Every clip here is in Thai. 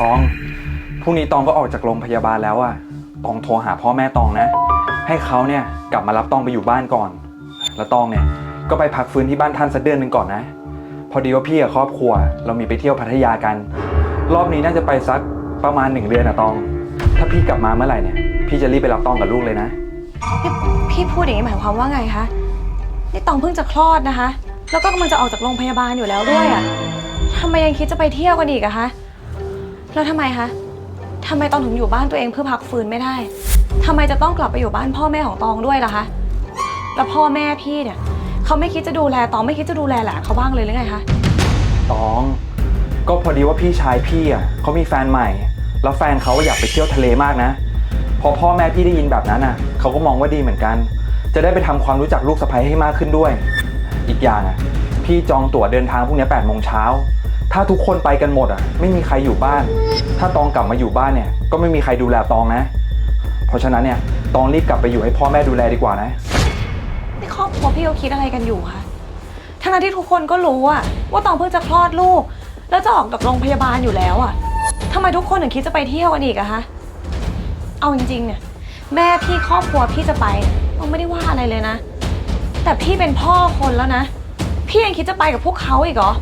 ตอง พรุ่งนี้ตองก็ออกจากโรงพยาบาลแล้วอะตองโทรหาพ่อแม่ตองนะ ให้เขาเนี่ยกลับมารับตองไปอยู่บ้านก่อน แล้วตองเนี่ยก็ไปพักฟื้นที่บ้านท่านสักเดือนหนึ่งก่อนนะ พอดีว่าพี่กับครอบครัว เรามีไปเที่ยวพัทยากัน รอบนี้น่าจะไปสักประมาณหนึ่งเดือนอะตอง ถ้าพี่กลับมาเมื่อไหร่เนี่ย พี่จะรีบไปรับตองกับลูกเลยนะ พี่พี่พูดอย่างนี้หมายความว่าไงคะ นี่ตองเพิ่งจะคลอดนะคะ แล้วก็กำลังจะออกจากโรงพยาบาลอยู่แล้วด้วยอะทำไมยังคิดจะไปเที่ยวกันอีกอะคะ แล้วทำไมคะทำไมตองถึงอยู่บ้านตัวเองเพื่อพักฟื้นไม่ได้ทำไมจะต้องกลับไปอยู่บ้านพ่อแม่ของตองด้วยล่ะคะ แล้วพ่อแม่พี่เนี่ยเขาไม่คิดจะดูแลตองไม่คิดจะดูแลหลานเขาบ้างเลยหรือไงคะ ตอง ก็พอดีว่าพี่ชายพี่อะเขามีแฟนใหม่ แล้วแฟนเขาอยากไปเที่ยวทะเลมากนะ พอพ่อแม่พี่ได้ยินแบบนั้นอะเขาก็มองว่าดีเหมือนกัน จะได้ไปทำความรู้จักลูกสะใภ้ให้มากขึ้นด้วย อีกอย่างอะ พี่จองตั๋วเดินทางพรุ่งนี้8ปดโมงเช้า ถ้าทุกคนไปกันหมดอะ ไม่มีใครอยู่บ้าน ถ้าตองกลับมาอยู่บ้านเนี่ย ก็ไม่มีใครดูแลตองนะ เพราะฉะนั้นเนี่ย ตองรีบกลับไปอยู่ให้พ่อแม่ดูแลดีกว่านะ ในครอบครัวพี่เขาคิดอะไรกันอยู่คะทั้งนั้นที่ทุกคนก็รู้อะว่าตองเพิ่งจะคลอดลูก แล้วจะออกจากโรงพยาบาลอยู่แล้วอะทำไมทุกคนถึงคิดจะไปเที่ยวกันอีกอะคะเอาจริงๆเนี่ย แม่พี่ครอบครัวพี่จะไปเนี่ยตองไม่ได้ว่าอะไรเลยนะ แต่พี่เป็นพ่อคนแล้วนะ พี่ยังคิดจะไปกับพวกเขาอีกเหรอ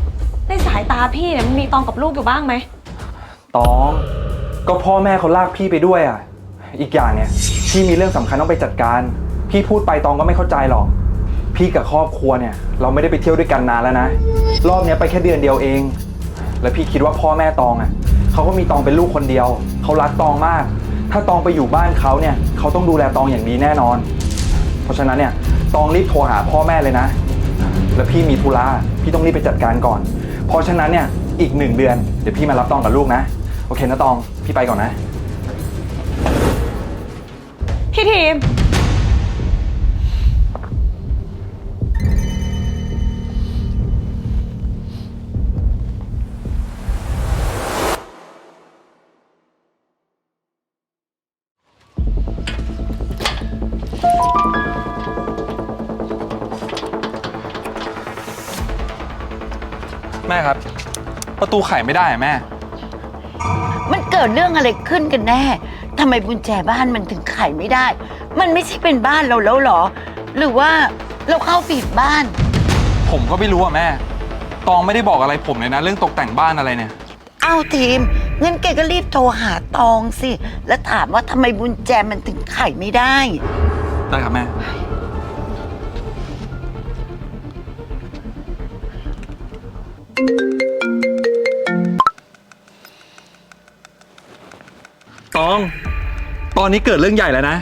ในสายตาพี่เนี่ยมันมีตองกับลูกอยู่บ้างไหม ตอง ก็พ่อแม่เขาลากพี่ไปด้วยอะ อีกอย่างเนี่ยพี่มีเรื่องสำคัญต้องไปจัดการ พี่พูดไปตองก็ไม่เข้าใจหรอก พี่กับครอบครัวเนี่ย เราไม่ได้ไปเที่ยวด้วยกันนานแล้วนะ รอบเนี้ยไปแค่เดือนเดียวเอง แล้วพี่คิดว่าพ่อแม่ตองอะเขาก็มีตองเป็นลูกคนเดียว เขารักตองมาก ถ้าตองไปอยู่บ้านเขาเนี่ยเขาต้องดูแลตองอย่างดีแน่นอน เพราะฉะนั้นเนี่ยตองรีบโทรหาพ่อแม่เลยนะ แล้วพี่มีธุระพี่ต้องรีบไปจัดการก่อน เพราะฉะนั้นเนี่ยอีกหนึ่งเดือนเดี๋ยวพี่มารับตองกับลูกนะ โอเคนะตองพี่ไปก่อนนะ พี่ทีม แม่ครับ ประตูไขไม่ได้อะแม่ มันเกิดเรื่องอะไรขึ้นกันแน่ ทำไมกุญแจบ้านมันถึงไขไม่ได้ มันไม่ใช่เป็นบ้านเราแล้วเหรอ หรือว่าเราเข้าผิดบ้าน ผมก็ไม่รู้อะแม่ ตองไม่ได้บอกอะไรผมเลยนะ เรื่องตกแต่งบ้านอะไรเนี่ย เอ้าทีมงั้นแกก็รีบโทรหาตองสิ แล้วถามว่าทำไมกุญแจมันถึงไขไม่ได้ ได้ครับแม่ อนนี้เกิดเรื่องใหญ่แล้วนะ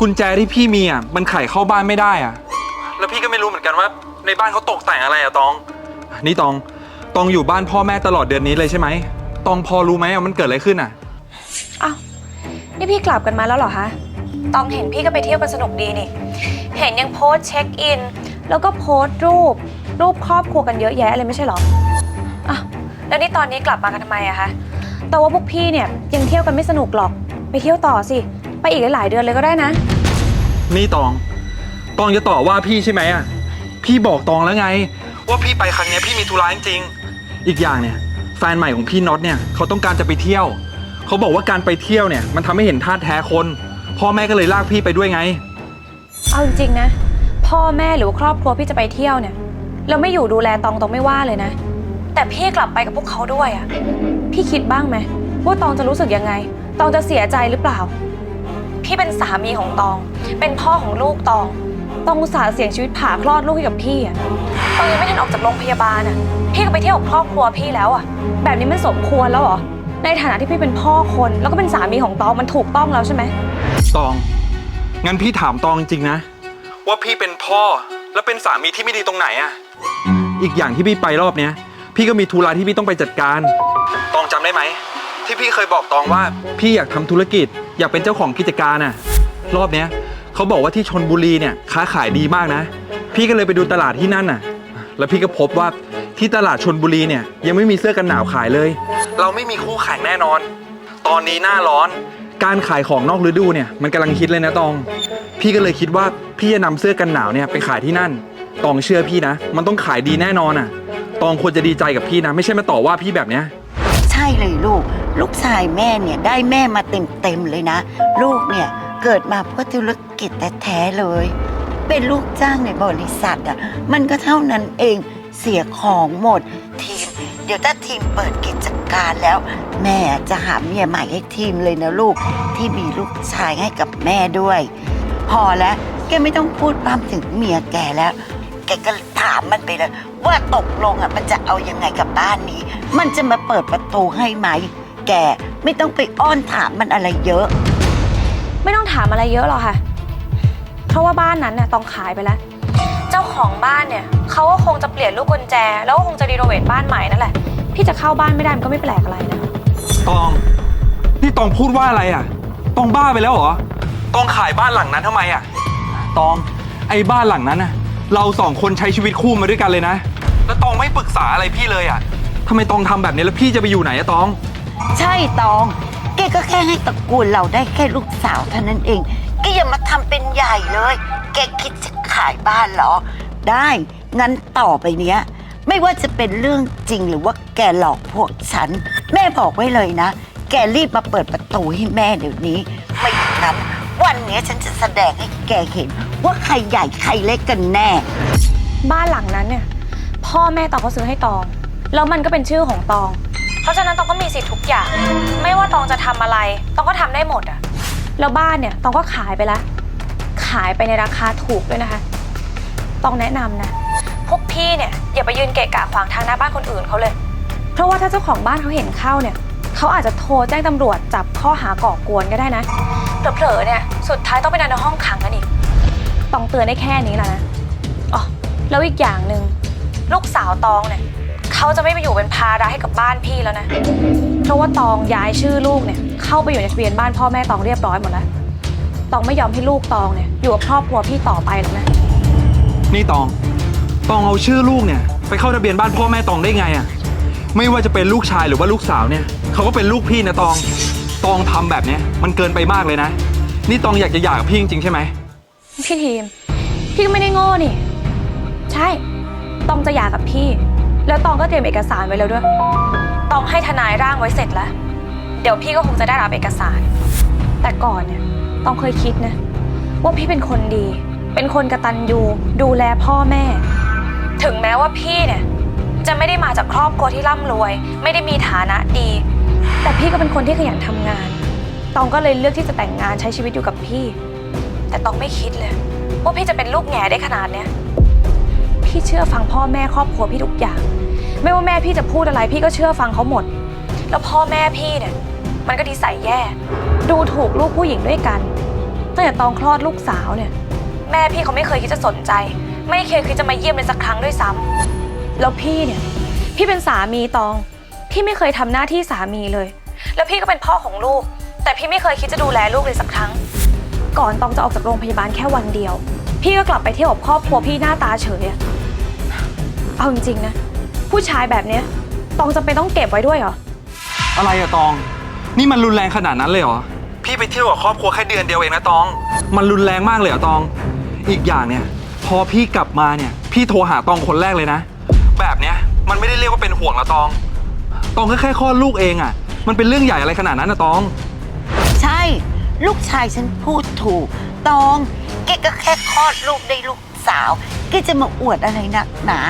กุญแจที่พี่มีอะมันไขเข้าบ้านไม่ได้อะ แล้วพี่ก็ไม่รู้เหมือนกันว่า ในบ้านเขาตกแต่งอะไรอะตอง นี่ตอง ตองอยู่บ้านพ่อแม่ตลอดเดือนนี้เลยใช่ไหม ตองพอรู้ไหมอะมันเกิดอะไรขึ้นอะ อ้าว นี่พี่กลับกันมาแล้วเหรอคะ ตองเห็นพี่ก็ไปเที่ยวกันสนุกดีนี่ เห็นยังโพสต์เช็คอิน แล้วก็โพสต์รูป รูปครอบครัวกันเยอะแยะเลยไม่ใช่เหรออ้าวแล้วนี่ตอนนี้กลับมากันทำไมอะคะ แต่ว่าพวกพี่เนี่ยยังเที่ยวกันไม่สนุกหรอก ไปเที่ยวต่อสิ ไปอีกหลายๆเดือนเลยก็ได้นะ นี่ตอง ตองจะต่อว่าพี่ใช่ไหมอะ พี่บอกตองแล้วไง ว่าพี่ไปครั้งเนี้ยพี่มีธุระจริงๆอีกอย่างเนี่ย แฟนใหม่ของพี่น็อตเนี่ยเขาต้องการจะไปเที่ยว เขาบอกว่าการไปเที่ยวเนี่ยมันทำให้เห็นท่าแท้คน พ่อแม่ก็เลยลากพี่ไปด้วยไง เอาจริงๆนะ พ่อแม่หรือว่าครอบครัวพี่จะไปเที่ยวเนี่ยเราไม่อยู่ดูแลตองตองไม่ว่าเลยนะ แต่พี่กลับไปกับพวกเขาด้วยอะพี่คิดบ้างไหมว่าตองจะรู้สึกยังไง ตองจะเสียใจหรือเปล่า พี่เป็นสามีของตอง เป็นพ่อของลูกตอง ตองอุตส่าห์เสี่ยงชีวิตผ่าคลอดลูกให้กับพี่อะตองยังไม่ทันออกจากโรงพยาบาลอะพี่ก็ไปเที่ยวกับครอบครัวพี่แล้วอะแบบนี้มันสมควรแล้วเหรอ ในฐานะที่พี่เป็นพ่อคน แล้วก็เป็นสามีของตองมันถูกต้องแล้วใช่ไหม ตอง งั้นพี่ถามตองจริงๆนะ ว่าพี่เป็นพ่อแล้วเป็นสามีที่ไม่ดีตรงไหนอะอีกอย่างที่พี่ไปรอบเนี้ย พี่ก็มีธุระที่พี่ต้องไปจัดการ ตองจำได้ไหม ที่พี่เคยบอกตองว่า พี่อยากทำธุรกิจ อยากเป็นเจ้าของกิจการน่ะ รอบเนี้ยเขาบอกว่าที่ชนบุรีเนี่ยค้าขายดีมากนะ พี่ก็เลยไปดูตลาดที่นั่นน่ะ แล้วพี่ก็พบว่าที่ตลาดชนบุรีเนี่ยยังไม่มีเสื้อกันหนาวขายเลย เราไม่มีคู่แข่งแน่นอน ตอนนี้หน้าร้อน การขายของนอกฤดูเนี่ยมันกำลังคิดเลยนะตอง พี่ก็เลยคิดว่าพี่จะนำเสื้อกันหนาวเนี่ยไปขายที่นั่น ตองเชื่อพี่นะ มันต้องขายดีแน่นอนอะ ตองควรจะดีใจกับพี่นะ ไม่ใช่มาต่อว่าพี่แบบเนี้ย ใช่ช่เลยลูก ลูกชายแม่เนี่ยได้แม่มาเต็มๆเลยนะ ลูกเนี่ยเกิดมาเพื่อธุรกิจแท้ๆเลย เป็นลูกจ้างในบริษัทอะมันก็เท่านั้นเองเสียของหมดทีมเดี๋ยวถ้าทีมเปิดกิจการแล้ว แม่จะหาเมียใหม่ให้ทีมเลยนะลูกที่มีลูกชายให้กับแม่ด้วย พอแล้วแกไม่ต้องพูดพร่ำถึงเมียแกแล้ว แกก็ถามมันไปเลยว่าตกลงอะมันจะเอายังไงกับบ้านนี้ มันจะมาเปิดประตูให้ไหม แกไม่ต้องไปอ้อนถามมันอะไรเยอะ ไม่ต้องถามอะไรเยอะหรอกค่ะ เพราะว่าบ้านนั้นน่ะต้องขายไปแล้ว เจ้าของบ้านเนี่ยเขาก็คงจะเปลี่ยนลูกกุญแจ แล้วก็คงจะรีโนเวทบ้านใหม่นั่นแหละพี่จะเข้าบ้านไม่ได้มันก็ไม่แปลกอะไรนะ ตอง นี่ตองพูดว่าอะไรอะ ตองบ้าไปแล้วเหรอ ตองขายบ้านหลังนั้นทำไมอะ ตอง ไอ้บ้านหลังนั้นน่ะ เราสองคนใช้ชีวิตคู่มาด้วยกันเลยนะ แล้วตองไม่ปรึกษาอะไรพี่เลยอะทำไมตองทำแบบนี้แล้วพี่จะไปอยู่ไหนอะตอง ใช่ตอง แกก็แค่ให้ตระกูลเราได้แค่ลูกสาวเท่านั้นเอง แกอย่ามาทำเป็นใหญ่เลย แกคิดจะขายบ้านเหรอ ได้ งั้นต่อไปเนี้ย ไม่ว่าจะเป็นเรื่องจริงหรือว่าแกหลอกพวกฉัน แม่บอกไว้เลยนะ แกรีบมาเปิดประตูให้แม่เดี๋ยวนี้ ไม่อย่างนั้นวันเนี้ยฉันจะแสดงให้แกเห็น ว่าใครใหญ่ใครเล็กกันแน่ บ้านหลังนั้นเนี่ย พ่อแม่ตองเขาซื้อให้ตอง แล้วมันก็เป็นชื่อของตอง เพราะฉะนั้นตองก็มีสิทธิ์ทุกอย่าง ไม่ว่าตองจะทำอะไร ตองก็ทำได้หมดอะแล้วบ้านเนี่ยตองก็ขายไปแล้ว ขายไปในราคาถูกด้วยนะคะตองแนะนำนะ พวกพี่เนี่ยอย่าไปยืนเกะกะขวางทางหน้าบ้านคนอื่นเขาเลย เพราะว่าถ้าเจ้าของบ้านเขาเห็นเข้าเนี่ย เขาอาจจะโทรแจ้งตำรวจจับข้อหาก่อกวนก็ได้นะ เผลอๆเนี่ย สุดท้ายต้องไปนอนในห้องขังกันอีก ต้องเตือนได้แค่นี้แหละนะ อ๋อ แล้วอีกอย่างหนึ่งลูกสาวตองเนี่ย เขาจะไม่ไปอยู่เป็นภาระให้กับบ้านพี่แล้วนะ เพราะว่าตองย้ายชื่อลูกเนี่ย เข้าไปอยู่ในทะเบียนบ้านพ่อแม่ตองเรียบร้อยหมดแล้ว ตองไม่ยอมให้ลูกตองเนี่ยอยู่กับครอบครัวพี่ต่อไปหรอกนะ นี่ตอง ตองเอาชื่อลูกเนี่ย ไปเข้าทะเบียนบ้านพ่อแม่ตองได้ไงอะไม่ว่าจะเป็นลูกชายหรือว่าลูกสาวเนี่ยเขาก็เป็นลูกพี่นะตอง ตองทำแบบเนี้ยมันเกินไปมากเลยนะ นี่ตองอยากจะหย่ากับพี่จริงๆใช่ไหม พี่ทีม พี่ก็ไม่ได้โง่นี่ ใช่ ตองจะหย่ากับพี่ แล้วตองก็เตรียมเอกสารไว้แล้วด้วย ตองให้ทนายร่างไว้เสร็จแล้ว เดี๋ยวพี่ก็คงจะได้รับเอกสาร แต่ก่อนเนี่ยตองเคยคิดนะ ว่าพี่เป็นคนดี เป็นคนกระตันยูดูแลพ่อแม่ ถึงแม้ว่าพี่เนี่ยจะไม่ได้มาจากครอบครัวที่ร่ำรวย ไม่ได้มีฐานะดี แต่พี่ก็เป็นคนที่ขยันทำงาน ตองก็เลยเลือกที่จะแต่งงานใช้ชีวิตอยู่กับพี่ แต่ตองไม่คิดเลย ว่าพี่จะเป็นลูกแง่ได้ขนาดเนี้ย พี่เชื่อฟังพ่อแม่ครอบครัวพี่ทุกอย่าง ไม่ว่าแม่พี่จะพูดอะไรพี่ก็เชื่อฟังเขาหมด แล้วพ่อแม่พี่เนี่ยมันก็ดีใส่แย่ ดูถูกลูกผู้หญิงด้วยกันตั้งแต่ตองคลอดลูกสาวเนี่ย แม่พี่เขาไม่เคยคิดจะสนใจ ไม่เคยคิดจะมาเยี่ยมเลยสักครั้งด้วยซ้ำแล้วพี่เนี่ย พี่เป็นสามีตอง พี่ไม่เคยทำหน้าที่สามีเลย แล้วพี่ก็เป็นพ่อของลูก แต่พี่ไม่เคยคิดจะดูแลลูกเลยสักครั้ง ก่อนตองจะออกจากโรงพยาบาลแค่วันเดียว พี่ก็กลับไปเที่ยวกับครอบครัวพี่หน้าตาเฉยอะ เอาจริงๆนะ ผู้ชายแบบเนี้ยตองจะเป็นต้องเก็บไว้ด้วยเหรอ อะไรอะตอง นี่มันรุนแรงขนาดนั้นเลยเหรอ พี่ไปเที่ยวกับครอบครัวแค่เดือนเดียวเองนะตอง มันรุนแรงมากเลยเหรอตอง อีกอย่างเนี่ย พอพี่กลับมาเนี่ย พี่โทรหาตองคนแรกเลยนะ แบบเนี้ยมันไม่ได้เรียกว่าเป็นห่วงละตอง ตองแค่แค่คลอดลูกเองอะมันเป็นเรื่องใหญ่อะไรขนาดนั้นนะตอง ใช่ ลูกชายฉันพูดถูก ตองแกก็แค่คลอดลูกได้ลูกสาวแกจะมาอวดอะไรนักหนา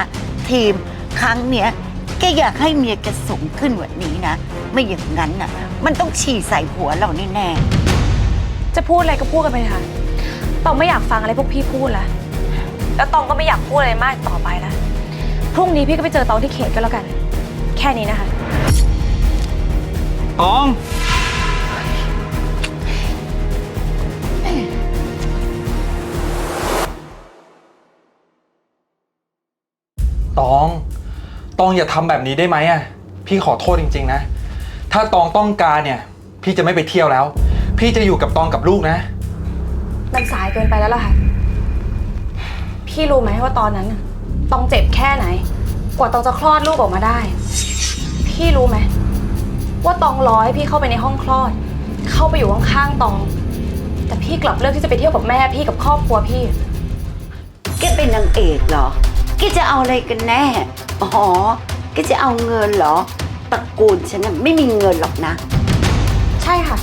ทีม ครั้งเนี้ยแกอยากให้เมียแกสูงขึ้นกว่านี้นะ ไม่อย่างนั้นน่ะ มันต้องฉี่ใส่หัวเราแน่จะพูดอะไรก็พูดกันไปเถอะค่ะ ตองไม่อยากฟังอะไรพวกพี่พูดแล้วแล้วตองก็ไม่อยากพูดอะไรมากต่อไปแล้วพรุ่งนี้พี่ก็ไปเจอตองที่เขตก็แล้วกัน แค่นี้นะคะ ตอง ตองอย่าทำแบบนี้ได้ไหมอะ พี่ขอโทษจริง ๆ นะ ถ้าตองต้องการเนี่ย พี่จะไม่ไปเที่ยวแล้ว พี่จะอยู่กับตองกับลูกนะ มันสายเกินไปแล้วล่ะค่ะ พี่รู้ไหมว่าตอนนั้นน่ะตองเจ็บแค่ไหน กว่าตองจะคลอดลูกออกมาได้ พี่รู้ไหมว่าตองร้อยพี่เข้าไปในห้องคลอด เข้าไปอยู่ข้างๆตอง แต่พี่กลับเลือกที่จะไปเที่ยวกับแม่พี่กับครอบครัวพี่ๆแกเป็นนางเอกเหรอแกจะเอาอะไรกันแน่ อ๋อแกจะเอาเงินเหรอตระกูลฉันน่ะไม่มีเงินหรอกนะ ใช่ค่ะ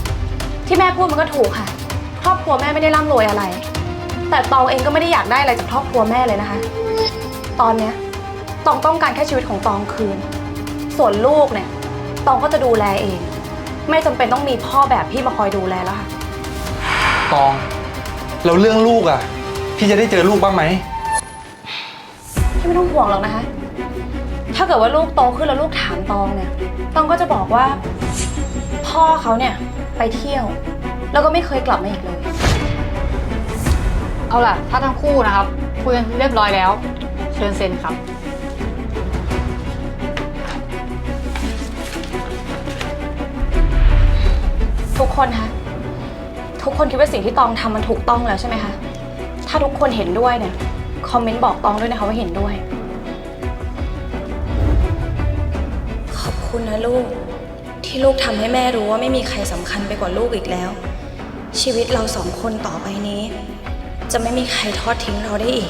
ที่แม่พูดมันก็ถูกค่ะ ครอบครัวแม่ไม่ได้ร่ำรวยอะไร แต่ตองเองก็ไม่ได้อยากได้อะไรจากครอบครัวแม่เลยนะคะ ตอนเนี้ยตองต้องการแค่ชีวิตของตองคืน ส่วนลูกเนี่ยตองก็จะดูแลเอง ไม่จำเป็นต้องมีพ่อแบบพี่มาคอยดูแลแล้วค่ะ ตองเราเรื่องลูกอะ พี่จะได้เจอลูกบ้างไหม พี่ไม่ต้องห่วงหรอกนะคะ ถ้าเกิดว่าลูกโตขึ้นแล้วลูกถามตองเนี่ยตองก็จะบอกว่า พ่อเขาเนี่ยไปเที่ยว แล้วก็ไม่เคยกลับมาอีกเลย เอาล่ะ ถ้าทั้งคู่นะครับคุยกันเรียบร้อยแล้ว เชิญเซ็นครับ ทุกคนคะทุกคนคิดว่าสิ่งที่ตองทำมันถูกต้องแล้วใช่ไหมคะถ้าทุกคนเห็นด้วยเนี่ยคอมเมนต์บอกตองด้วยนะคะว่าเห็นด้วย คุณนะลูก ที่ลูกทำให้แม่รู้ว่าไม่มีใครสำคัญไปกว่าลูกอีกแล้ว ชีวิตเราสองคนต่อไปนี้ จะไม่มีใครทอดทิ้งเราได้อีก